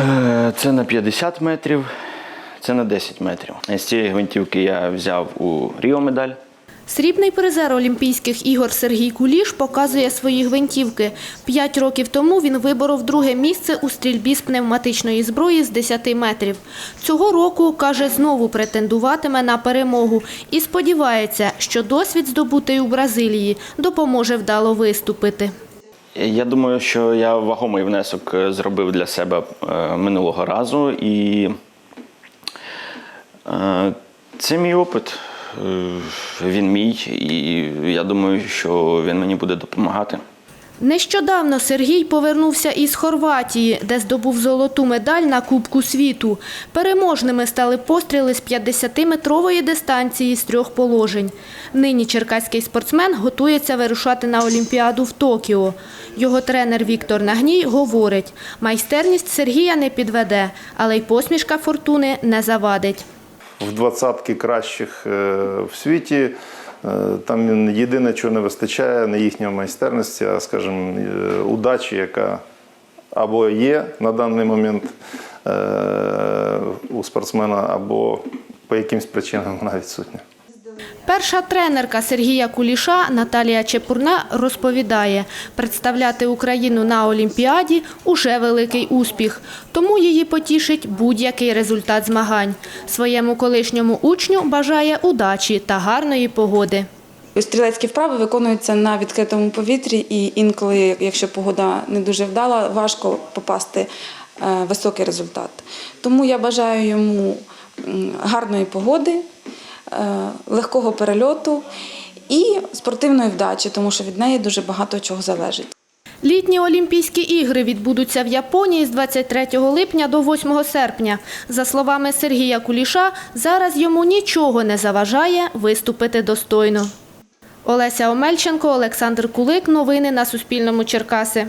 Е, Це на 50 метрів, це на 10 метрів. З цієї гвинтівки я взяв у Ріо медаль. Срібний призер Олімпійських ігор Сергій Куліш показує свої гвинтівки. П'ять років тому він виборов друге місце у стрільбі з пневматичної зброї з 10 метрів. Цього року, каже, знову претендуватиме на перемогу і сподівається, що досвід, здобутий у Бразилії, допоможе вдало виступити. Я думаю, що я вагомий внесок е, зробив для себе е, минулого разу, і е, це мій опит. Він мій, і я думаю, що він мені буде допомагати. Нещодавно Сергій повернувся із Хорватії, де здобув золоту медаль на Кубку світу. Переможними стали постріли з 50-метрової дистанції з трьох положень. Нині черкаський спортсмен готується вирушати на Олімпіаду в Токіо. Його тренер Віктор Нагній говорить, майстерність Сергія не підведе, але й посмішка фортуни не завадить. В двадцятки кращих е, в світі. Е, Там єдине, чого не вистачає, не їхньої майстерності, а, скажімо, е, удачі, яка або є на даний момент у спортсмена, або по якимсь причинам вона відсутня. Перша тренерка Сергія Куліша Наталія Чепурна розповідає, представляти Україну на Олімпіаді – уже великий успіх, тому її потішить будь-який результат змагань. Своєму колишньому учню бажає удачі та гарної погоди. Стрілецькі вправи виконуються на відкритому повітрі, і інколи, якщо погода не дуже вдала, важко попасти е, високий результат. Тому я бажаю йому гарної погоди, легкого перельоту і спортивної вдачі, тому що від неї дуже багато чого залежить. Літні Олімпійські ігри відбудуться в Японії з 23 липня до 8 серпня. За словами Сергія Куліша, зараз йому нічого не заважає виступити достойно. Олеся Омельченко, Олександр Кулик. Новини на Суспільному. Черкаси.